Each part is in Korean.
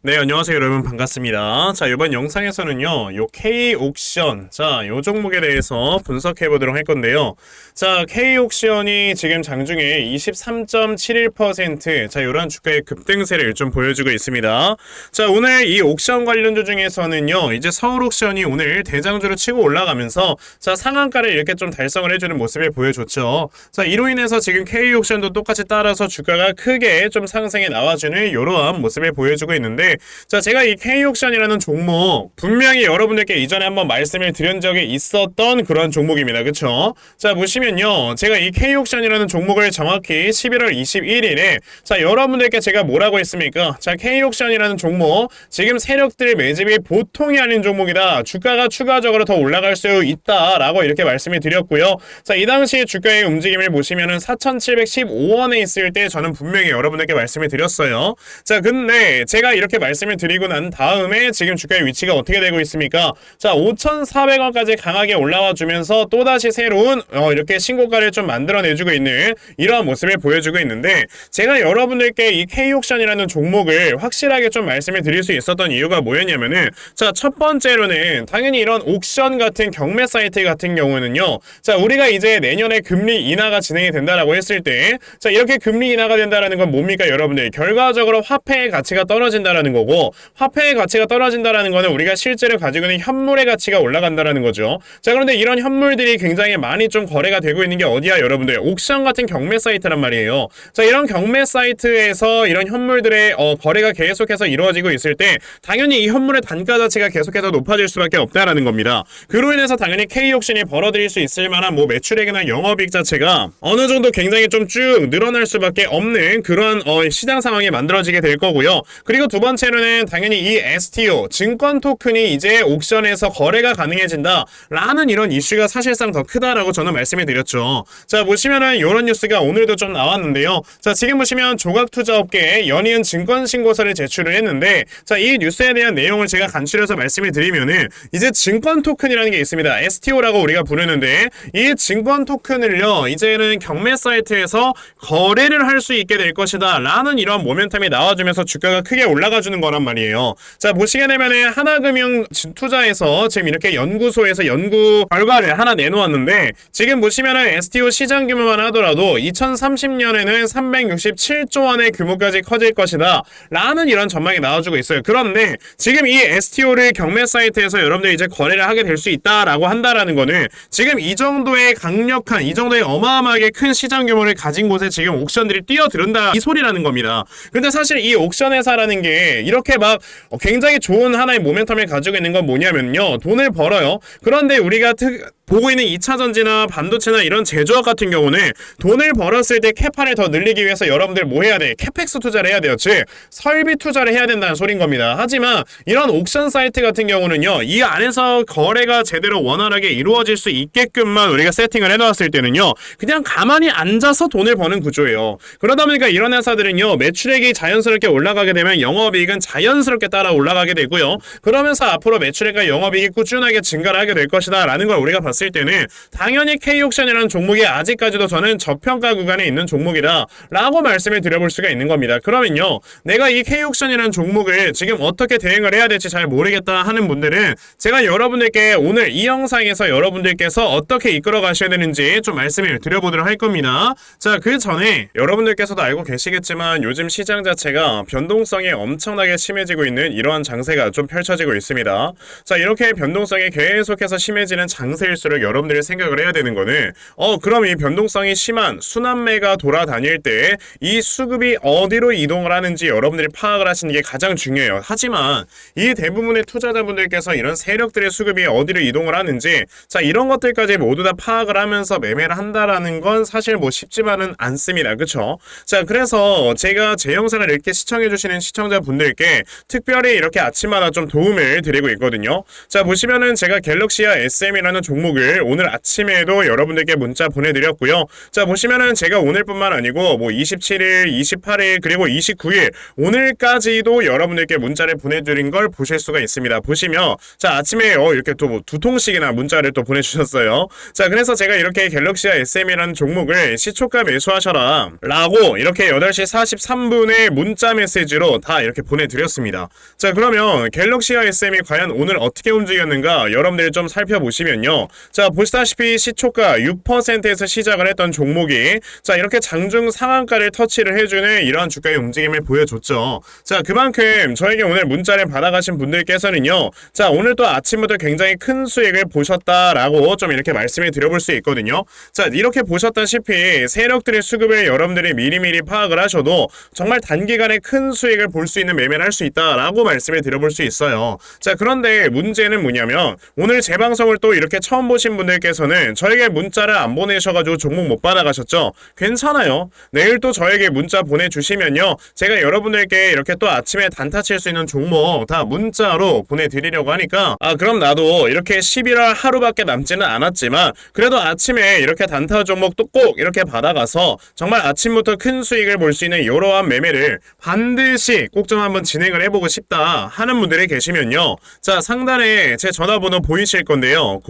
네, 안녕하세요, 여러분. 반갑습니다. 자, 이번 영상에서는요, 요 K-옥션, 자, 요 종목에 대해서 분석해 보도록 할 건데요. 자, K-옥션이 지금 장중에 23.71%, 자, 요런 주가의 급등세를 좀 보여주고 있습니다. 자, 오늘 이 옥션 관련주 중에서는요, 이제 서울옥션이 오늘 대장주로 치고 올라가면서, 자, 상한가를 이렇게 좀 달성을 해주는 모습을 보여줬죠. 자, 이로 인해서 지금 K-옥션도 똑같이 따라서 주가가 크게 좀 상승해 나와주는 이러한 모습을 보여주고 있는데, 자, 제가 이 K옥션이라는 종목 분명히 여러분들께 이전에 한번 말씀을 드린 적이 있었던 그런 종목입니다. 그쵸? 자, 보시면요. 제가 이 K옥션이라는 종목을 정확히 11월 21일에 자, 여러분들께 제가 뭐라고 했습니까? 자, K옥션이라는 종목 지금 세력들 매집이 보통이 아닌 종목이다. 주가가 추가적으로 더 올라갈 수 있다라고 이렇게 말씀을 드렸고요. 자, 이 당시에 주가의 움직임을 보시면은 4,715원에 있을 때 저는 분명히 여러분들께 말씀을 드렸어요. 자, 근데 제가 이렇게 말씀을 드리고 난 다음에 지금 주가의 위치가 어떻게 되고 있습니까? 자, 5,400원까지 강하게 올라와 주면서 또다시 새로운 어, 이렇게 신고가를 좀 만들어내주고 있는 이러한 모습을 보여주고 있는데 제가 여러분들께 이 K옥션이라는 종목을 확실하게 좀 말씀을 드릴 수 있었던 이유가 뭐였냐면은 자, 첫 번째로는 당연히 이런 옥션 같은 경매 사이트 같은 경우는요. 자, 우리가 이제 내년에 금리 인하가 진행이 된다라고 했을 때 자, 이렇게 금리 인하가 된다라는 건 뭡니까, 여러분들? 결과적으로 화폐의 가치가 떨어진다라는 거고 화폐의 가치가 떨어진다라는 거는 우리가 실제로 가지고 있는 현물의 가치가 올라간다라는 거죠. 자, 그런데 이런 현물들이 굉장히 많이 좀 거래가 되고 있는 게 어디야, 여러분들? 옥션 같은 경매 사이트란 말이에요. 자, 이런 경매 사이트에서 이런 현물들의 어, 거래가 계속해서 이루어지고 있을 때 당연히 이 현물의 단가 자체가 계속해서 높아질 수밖에 없다라는 겁니다. 그로 인해서 당연히 K옥션이 벌어들일 수 있을 만한 뭐 매출액이나 영업이익 자체가 어느 정도 굉장히 좀 쭉 늘어날 수밖에 없는 그런 어, 시장 상황이 만들어지게 될 거고요. 그리고 두 번째 로는 당연히 이 STO 증권 토큰이 이제 옥션에서 거래가 가능해진다 라는 이런 이슈가 사실상 더 크다라고 저는 말씀을 드렸죠. 자 보시면은 이런 뉴스가 오늘도 좀 나왔는데요. 자 지금 보시면 조각투자업계에 연이은 증권 신고서를 제출을 했는데 자 이 뉴스에 대한 내용을 제가 간추려서 말씀을 드리면은 이제 증권 토큰이라는 게 있습니다. STO라고 우리가 부르는데 이 증권 토큰을요 이제는 경매 사이트에서 거래를 할 수 있게 될 것이다 라는 이런 모멘텀이 나와주면서 주가가 크게 올라가 주는 거란 말이에요. 자 보시게 되면은 하나금융 투자에서 지금 이렇게 연구소에서 연구 결과를 하나 내놓았는데 지금 보시면은 STO 시장 규모만 하더라도 2030년에는 367조 원의 규모까지 커질 것이다 라는 이런 전망이 나와주고 있어요. 그런데 지금 이 STO를 경매 사이트에서 여러분들이 이제 거래를 하게 될 수 있다라고 한다라는 거는 지금 이 정도의 강력한 이 정도의 어마어마하게 큰 시장 규모를 가진 곳에 지금 옥션들이 뛰어들은다 이 소리라는 겁니다. 근데 사실 이 옥션 회사라는 게 이렇게 막 굉장히 좋은 하나의 모멘텀을 가지고 있는 건 뭐냐면요. 돈을 벌어요. 그런데 우리가 특 보고 있는 2차 전지나 반도체나 이런 제조업 같은 경우는 돈을 벌었을 때 캐파를 더 늘리기 위해서 여러분들 뭐 해야 돼? 캐펙스 투자를 해야. 즉 설비 투자를 해야 된다는 소린 겁니다. 하지만 이런 옥션 사이트 같은 경우는요. 이 안에서 거래가 제대로 원활하게 이루어질 수 있게끔만 우리가 세팅을 해놓았을 때는요. 그냥 가만히 앉아서 돈을 버는 구조예요. 그러다 보니까 이런 회사들은요. 매출액이 자연스럽게 올라가게 되면 영업이익은 자연스럽게 따라 올라가게 되고요. 그러면서 앞으로 매출액과 영업이익이 꾸준하게 증가를 하게 될 것이다 라는 걸 우리가 봤을 봤을 때는 당연히 K옥션이라는 종목이 아직까지도 저는 저평가 구간에 있는 종목이다 라고 말씀을 드려볼 수가 있는 겁니다. 그러면요 내가 이 K옥션이라는 종목을 지금 어떻게 대응을 해야 될지 잘 모르겠다 하는 분들은 제가 여러분들께 오늘 이 영상에서 여러분들께서 어떻게 이끌어 가셔야 되는지 좀 말씀을 드려보도록 할 겁니다. 자 그 전에 여러분들께서도 알고 계시겠지만 요즘 시장 자체가 변동성이 엄청나게 심해지고 있는 이러한 장세가 좀 펼쳐지고 있습니다. 자 이렇게 변동성이 계속해서 심해지는 장세일수록 갈수록 여러분들이 생각을 해야 되는 거는 어 그럼 이 변동성이 심한 순환매가 돌아다닐 때 이 수급이 어디로 이동을 하는지 여러분들이 파악을 하시는 게 가장 중요해요. 하지만 이 대부분의 투자자분들께서 이런 세력들의 수급이 어디로 이동을 하는지 자 이런 것들까지 모두 다 파악을 하면서 매매를 한다라는 건 사실 뭐 쉽지만은 않습니다. 그쵸? 자 그래서 제가 제 영상을 이렇게 시청해 주시는 시청자분들께 특별히 이렇게 아침마다 좀 도움을 드리고 있거든요. 자 보시면은 제가 갤럭시아 SM이라는 종목을 종목을 오늘 아침에도 여러분들께 문자 보내드렸고요. 자, 보시면은 제가 오늘뿐만 아니고 뭐 27일, 28일, 그리고 29일, 오늘까지도 여러분들께 문자를 보내드린 걸 보실 수가 있습니다. 보시면, 자, 아침에 어, 이렇게 또 뭐 두 통씩이나 문자를 또 보내주셨어요. 자, 그래서 제가 이렇게 갤럭시아 SM이라는 종목을 시초가 매수하셔라. 라고 이렇게 8시 43분에 문자 메시지로 다 이렇게 보내드렸습니다. 자, 그러면 갤럭시아 SM이 과연 오늘 어떻게 움직였는가 여러분들이 좀 살펴보시면요. 자, 보시다시피 시초가 6%에서 시작을 했던 종목이 자, 이렇게 장중 상한가를 터치를 해주는 이러한 주가의 움직임을 보여줬죠. 자, 그만큼 저에게 오늘 문자를 받아가신 분들께서는요. 자, 오늘 또 아침부터 굉장히 큰 수익을 보셨다라고 좀 이렇게 말씀을 드려볼 수 있거든요. 자, 이렇게 보셨다시피 세력들의 수급을 여러분들이 미리미리 파악을 하셔도 정말 단기간에 큰 수익을 볼 수 있는 매매를 할 수 있다라고 말씀을 드려볼 수 있어요. 자, 그런데 문제는 뭐냐면 오늘 제 방송을 또 이렇게 처음 보신 분들께서는 저에게 문자를 안 보내셔가지고 종목 못 받아가셨죠? 괜찮아요. 내일 또 저에게 문자 보내주시면요. 제가 여러분들께 이렇게 또 아침에 단타 칠 수 있는 종목 다 문자로 보내드리려고 하니까 아, 그럼 나도 이렇게 11월 하루밖에 남지는 않았지만 그래도 아침에 이렇게 단타 종목 또 꼭 이렇게 받아가서 정말 아침부터 큰 수익을 볼 수 있는 이러한 매매를 반드시 꼭 좀 한번 진행을 해보고 싶다 하는 분들이 계시면요. 자, 상단에 제 전화번호 보이실 건데요.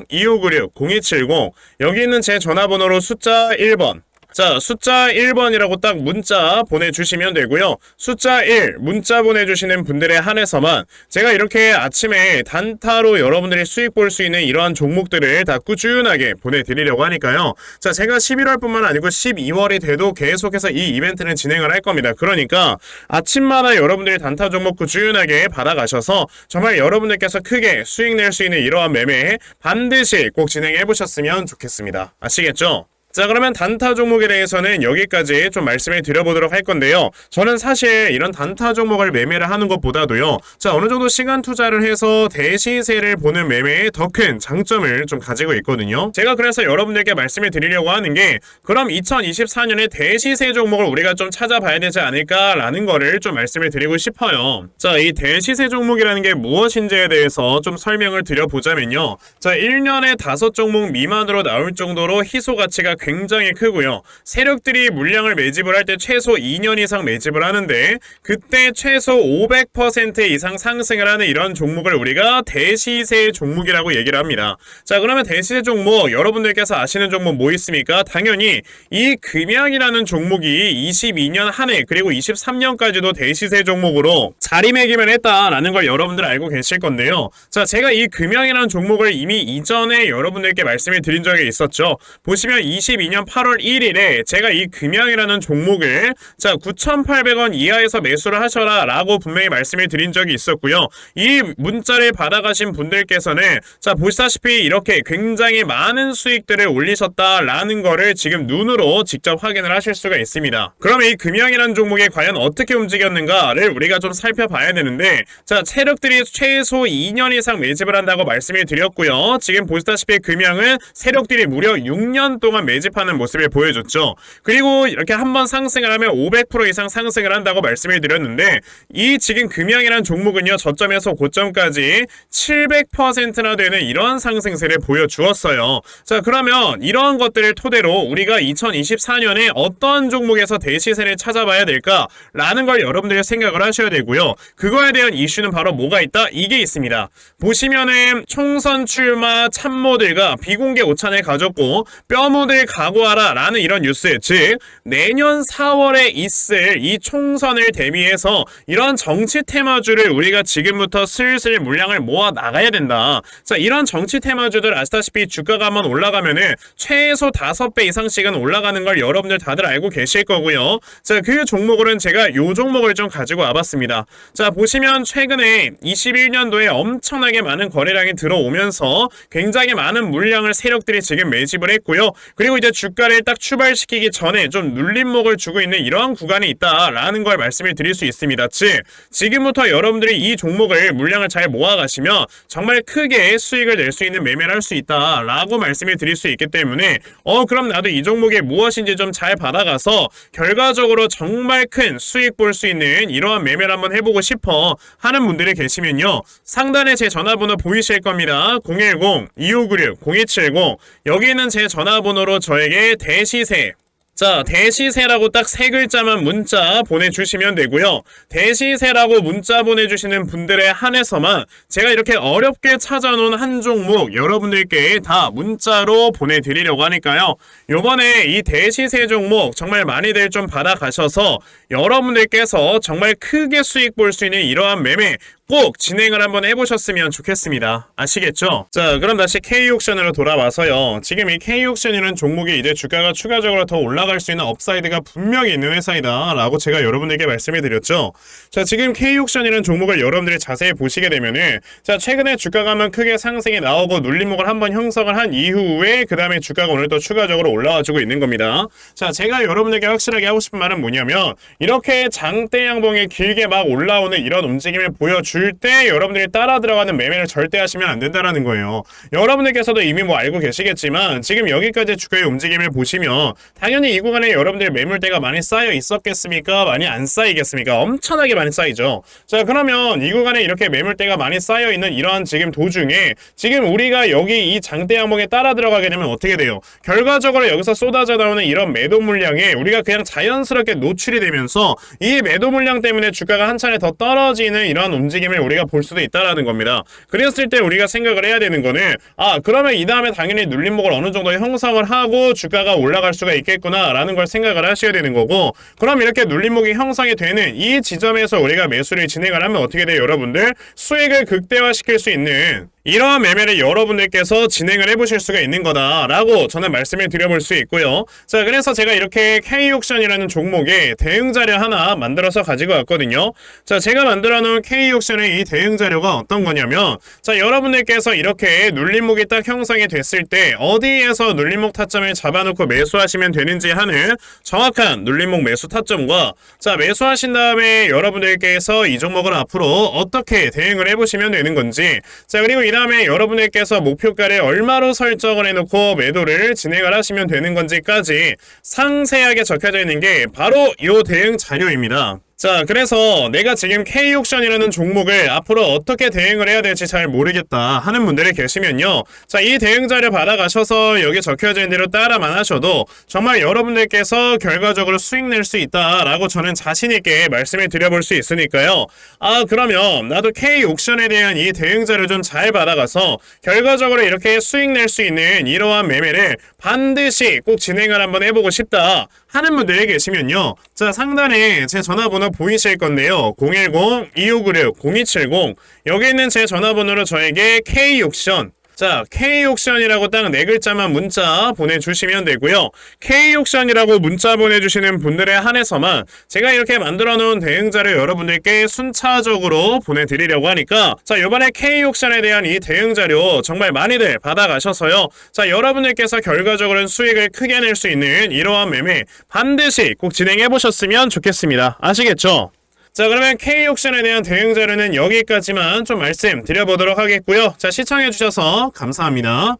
010-2596-0270 여기 있는 제 전화번호로 숫자 1번 자, 숫자 1번이라고 딱 문자 보내주시면 되고요. 숫자 1, 문자 보내주시는 분들에 한해서만 제가 이렇게 아침에 단타로 여러분들이 수익 볼 수 있는 이러한 종목들을 다 꾸준하게 보내드리려고 하니까요. 자, 제가 11월뿐만 아니고 12월이 돼도 계속해서 이 이벤트는 진행을 할 겁니다. 그러니까 아침마다 여러분들이 단타 종목 꾸준하게 받아가셔서 정말 여러분들께서 크게 수익 낼 수 있는 이러한 매매 반드시 꼭 진행해 보셨으면 좋겠습니다. 아시겠죠? 자 그러면 단타 종목에 대해서는 여기까지 좀 말씀을 드려보도록 할 건데요. 저는 사실 이런 단타 종목을 매매를 하는 것보다도요. 자 어느 정도 시간 투자를 해서 대시세를 보는 매매에 더 큰 장점을 좀 가지고 있거든요. 제가 그래서 여러분들께 말씀을 드리려고 하는 게 그럼 2024년에 대시세 종목을 우리가 좀 찾아봐야 되지 않을까라는 거를 좀 말씀을 드리고 싶어요. 자 이 대시세 종목이라는 게 무엇인지에 대해서 좀 설명을 드려보자면요. 자 1년에 다섯 종목 미만으로 나올 정도로 희소 가치가 굉장히 크고요. 세력들이 물량을 매집을 할 때 최소 2년 이상 매집을 하는데 그때 최소 500% 이상 상승을 하는 이런 종목을 우리가 대시세 종목이라고 얘기를 합니다. 자 그러면 대시세 종목 여러분들께서 아시는 종목 뭐 있습니까? 당연히 이 금양이라는 종목이 22년 한 해 그리고 23년까지도 대시세 종목으로 자리매김을 했다라는 걸 여러분들 알고 계실 건데요. 자 제가 이 금양이라는 종목을 이미 이전에 여러분들께 말씀을 드린 적이 있었죠. 보시면 2022년 8월 1일에 제가 이 금양이라는 종목을 자 9,800원 이하에서 매수를 하셔라 라고 분명히 말씀을 드린 적이 있었고요. 이 문자를 받아가신 분들께서는 자 보시다시피 이렇게 굉장히 많은 수익들을 올리셨다라는 거를 지금 눈으로 직접 확인을 하실 수가 있습니다. 그럼 이 금양이라는 종목이 과연 어떻게 움직였는가를 우리가 좀 살펴봐야 되는데 자 세력들이 최소 2년 이상 매집을 한다고 말씀을 드렸고요. 지금 보시다시피 금양은 세력들이 무려 6년 동안 매집 하는 모습을 보여줬죠. 그리고 이렇게 한번 상승을 하면 500% 이상 상승을 한다고 말씀을 드렸는데 이 지금 금양이라는 종목은요 저점에서 고점까지 700%나 되는 이런 상승세를 보여주었어요. 자 그러면 이러한 것들을 토대로 우리가 2024년에 어떤 종목에서 대시세를 찾아봐야 될까라는 걸 여러분들이 생각을 하셔야 되고요. 그거에 대한 이슈는 바로 뭐가 있다? 이게 있습니다. 보시면은 총선 출마 참모들과 비공개 오찬을 가졌고 뼈무들 각오하라 라는 이런 뉴스 즉 내년 4월에 있을 이 총선을 대비해서 이런 정치 테마주를 우리가 지금부터 슬슬 물량을 모아 나가야 된다. 자 이런 정치 테마주들 아시다시피 주가가 한번 올라가면은 최소 5배 이상씩은 올라가는 걸 여러분들 다들 알고 계실 거고요. 자 그 종목으로는 제가 요 종목을 좀 가지고 와봤습니다. 자 보시면 최근에 21년도에 엄청나게 많은 거래량이 들어오면서 굉장히 많은 물량을 세력들이 지금 매집을 했고요. 그리고 이제 주가를 딱 출발시키기 전에 좀 눌림목을 주고 있는 이러한 구간이 있다라는 걸 말씀을 드릴 수 있습니다. 즉 지금부터 여러분들이 이 종목을 물량을 잘 모아가시면 정말 크게 수익을 낼 수 있는 매매를 할 수 있다라고 말씀을 드릴 수 있기 때문에 어 그럼 나도 이 종목이 무엇인지 좀 잘 받아가서 결과적으로 정말 큰 수익 볼 수 있는 이러한 매매를 한번 해보고 싶어 하는 분들이 계시면요. 상단에 제 전화번호 보이실 겁니다. 010-2596-0270 여기 있는 제 전화번호로 저에게 대시세 자, 대시세라고 딱 세 글자만 문자 보내주시면 되고요. 대시세라고 문자 보내주시는 분들에 한해서만 제가 이렇게 어렵게 찾아놓은 한 종목 여러분들께 다 문자로 보내드리려고 하니까요. 요번에 이 대시세 종목 정말 많이들 좀 받아가셔서 여러분들께서 정말 크게 수익 볼 수 있는 이러한 매매 꼭 진행을 한번 해보셨으면 좋겠습니다. 아시겠죠? 자, 그럼 다시 K옥션으로 돌아와서요. 지금 이 K옥션이라는 종목이 이제 주가가 추가적으로 더 올라갈 수 있는 업사이드가 분명히 있는 회사이다. 라고 제가 여러분들께 말씀을 드렸죠. 자, 지금 K옥션이라는 종목을 여러분들이 자세히 보시게 되면은 자, 최근에 주가가 한번 크게 상승이 나오고 눌림목을 한번 형성을 한 이후에 그 다음에 주가가 오늘 또 추가적으로 올라와주고 있는 겁니다. 자, 제가 여러분들께 확실하게 하고 싶은 말은 뭐냐면 이렇게 장대 양봉이 길게 막 올라오는 이런 움직임을 보여줄 때 여러분들이 따라 들어가는 매매를 절대 하시면 안 된다라는 거예요. 여러분들께서도 이미 뭐 알고 계시겠지만 지금 여기까지 주가의 움직임을 보시면 당연히 이 구간에 여러분들 매물대가 많이 쌓여 있었겠습니까? 많이 안 쌓이겠습니까? 엄청나게 많이 쌓이죠. 자 그러면 이 구간에 이렇게 매물대가 많이 쌓여 있는 이러한 지금 도중에 지금 우리가 여기 이 장대 양봉에 따라 들어가게 되면 어떻게 돼요? 결과적으로 여기서 쏟아져 나오는 이런 매도 물량에 우리가 그냥 자연스럽게 노출이 되면서 이 매도 물량 때문에 주가가 한 차례 더 떨어지는 이러한 움직임을 우리가 볼 수도 있다라는 겁니다. 그랬을 때 우리가 생각을 해야 되는 거는 아 그러면 이 다음에 당연히 눌림목을 어느 정도 형성을 하고 주가가 올라갈 수가 있겠구나라는 걸 생각을 하셔야 되는 거고 그럼 이렇게 눌림목이 형성이 되는 이 지점에서 우리가 매수를 진행을 하면 어떻게 돼요 여러분들 수익을 극대화시킬 수 있는 이러한 매매를 여러분들께서 진행을 해보실 수가 있는 거다라고 저는 말씀을 드려볼 수 있고요. 자, 그래서 제가 이렇게 K옥션이라는 종목의 대응 자료 하나 만들어서 가지고 왔거든요. 자, 제가 만들어 놓은 K옥션의 이 대응 자료가 어떤 거냐면 자, 여러분들께서 이렇게 눌림목이 딱 형성이 됐을 때 어디에서 눌림목 타점을 잡아놓고 매수하시면 되는지 하는 정확한 눌림목 매수 타점과 자, 매수하신 다음에 여러분들께서 이 종목을 앞으로 어떻게 대응을 해보시면 되는 건지 자, 그리고 이 다음에 여러분들께서 목표가를 얼마로 설정을 해놓고 매도를 진행을 하시면 되는 건지까지 상세하게 적혀져 있는 게 바로 이 대응 자료입니다. 자, 그래서 내가 지금 K옥션이라는 종목을 앞으로 어떻게 대응을 해야 될지 잘 모르겠다 하는 분들이 계시면요. 자, 이 대응 자료 받아가셔서 여기 적혀져 있는 대로 따라만 하셔도 정말 여러분들께서 결과적으로 수익 낼 수 있다라고 저는 자신있게 말씀을 드려볼 수 있으니까요. 아, 그러면 나도 K옥션에 대한 이 대응 자료 좀잘 받아가서 결과적으로 이렇게 수익 낼 수 있는 이러한 매매를 반드시 꼭 진행을 한번 해보고 싶다 하는 분들이 계시면요. 자, 상단에 제 전화번호 보이실 건데요. 010-2596-0270 여기 있는 제 전화번호로 저에게 K옥션 자, K옥션이라고 딱 네 글자만 문자 보내주시면 되고요. K옥션이라고 문자 보내주시는 분들에 한해서만 제가 이렇게 만들어 놓은 대응자를 여러분들께 순차적으로 보내드리려고 하니까 자, 이번에 K옥션에 대한 이 대응자료 정말 많이들 받아가셔서요. 자, 여러분들께서 결과적으로는 수익을 크게 낼 수 있는 이러한 매매 반드시 꼭 진행해 보셨으면 좋겠습니다. 아시겠죠? 자 그러면 K옥션에 대한 대응 자료는 여기까지만 좀 말씀드려보도록 하겠고요. 자 시청해주셔서 감사합니다.